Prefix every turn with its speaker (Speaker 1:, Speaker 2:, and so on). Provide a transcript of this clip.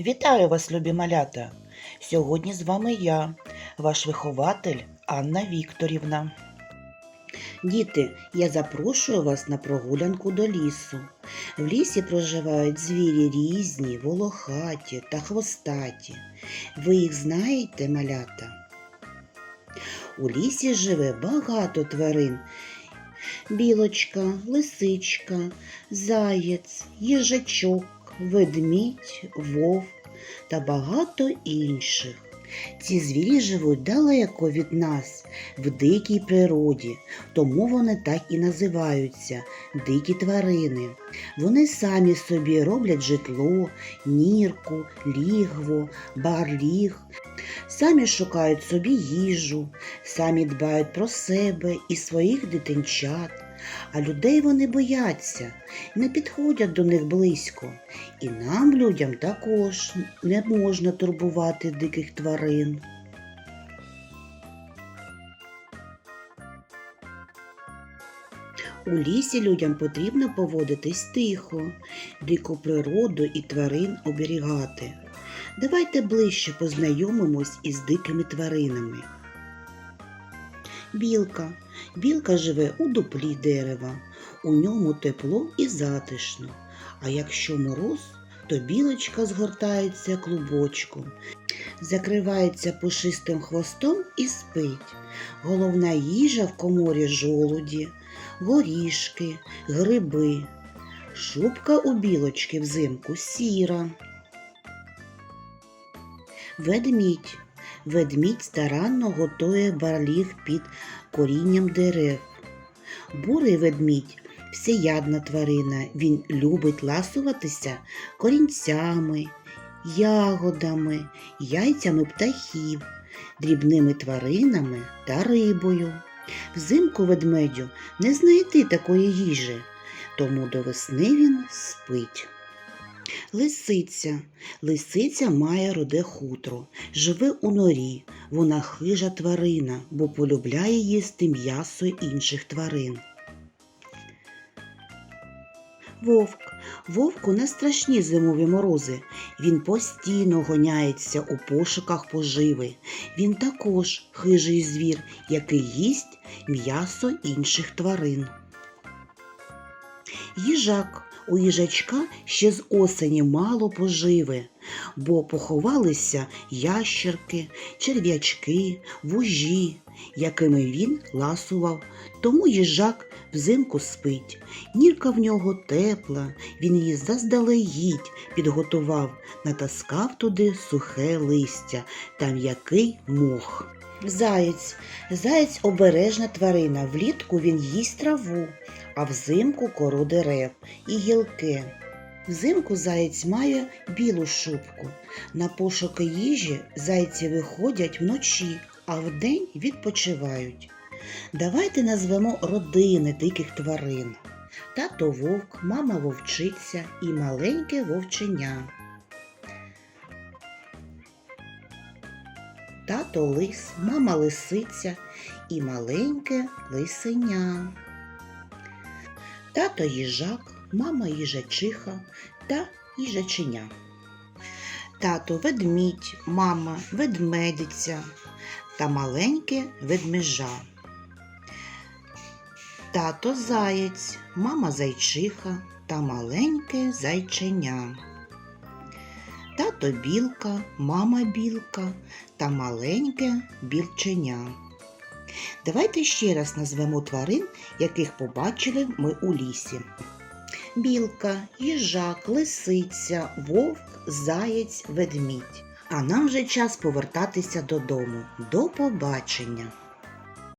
Speaker 1: Вітаю вас, любі малята! Сьогодні з вами я, ваш вихователь Анна Вікторівна. Діти, я запрошую вас на прогулянку до лісу. В лісі проживають звірі різні, волохаті та хвостаті. Ви їх знаєте, малята? У лісі живе багато тварин. Білочка, лисичка, заєць, їжачок, ведмідь, вовк та багато інших. Ці звірі живуть далеко від нас, в дикій природі, тому вони так і називаються дикі тварини. Вони самі собі роблять житло, нірку, лігво, барліг, самі шукають собі їжу, самі дбають про себе і своїх дитинчат. А людей вони бояться, не підходять до них близько. І нам, людям, також не можна турбувати диких тварин. У лісі людям потрібно поводитись тихо, дику природу і тварин оберігати. Давайте ближче познайомимось із дикими тваринами. Білка. Білка живе у дуплі дерева. У ньому тепло і затишно. А якщо мороз, то білочка згортається клубочком, закривається пушистим хвостом і спить. Головна їжа в коморі жолуді, горішки, гриби. Шубка у білочки взимку сіра. Ведмідь. Ведмідь старанно готує барліг під корінням дерев. Бурий ведмідь всеядна тварина. Він любить ласуватися корінцями, ягодами, яйцями птахів, дрібними тваринами та рибою. Взимку ведмедю не знайти такої їжі, тому до весни він спить. Лисиця. Лисиця має руде хутро, живе у норі. Вона хижа тварина, бо полюбляє їсти м'ясо інших тварин. Вовк. Вовку не страшні зимові морози. Він постійно гоняється у пошуках поживи. Він також хижий звір, який їсть м'ясо інших тварин. Їжак. У їжачка ще з осені мало поживи, бо поховалися ящерки, черв'ячки, вужі, якими він ласував. Тому їжак взимку спить. Нірка в нього тепла, він її заздалегідь підготував, натаскав туди сухе листя та м'який мох. Заєць. Заєць обережна тварина. Влітку він їсть траву, а взимку кору дерев і гілки. Взимку заєць має білу шубку. На пошуки їжі зайці виходять вночі, а вдень відпочивають. Давайте назвемо родини диких тварин. Тато вовк, мама вовчиця і маленьке вовченя. Тато лис, мама лисиця і маленьке лисеня. Тато їжак, мама їжачиха та їжаченя. Тато ведмідь, мама ведмедиця та маленьке ведмежа. Тато заєць, мама зайчиха та маленьке зайченя. Тато білка, мама білка та маленьке білченя. Давайте ще раз назвемо тварин, яких побачили ми у лісі. Білка, їжак, лисиця, вовк, заєць, ведмідь. А нам вже час повертатися додому. До побачення!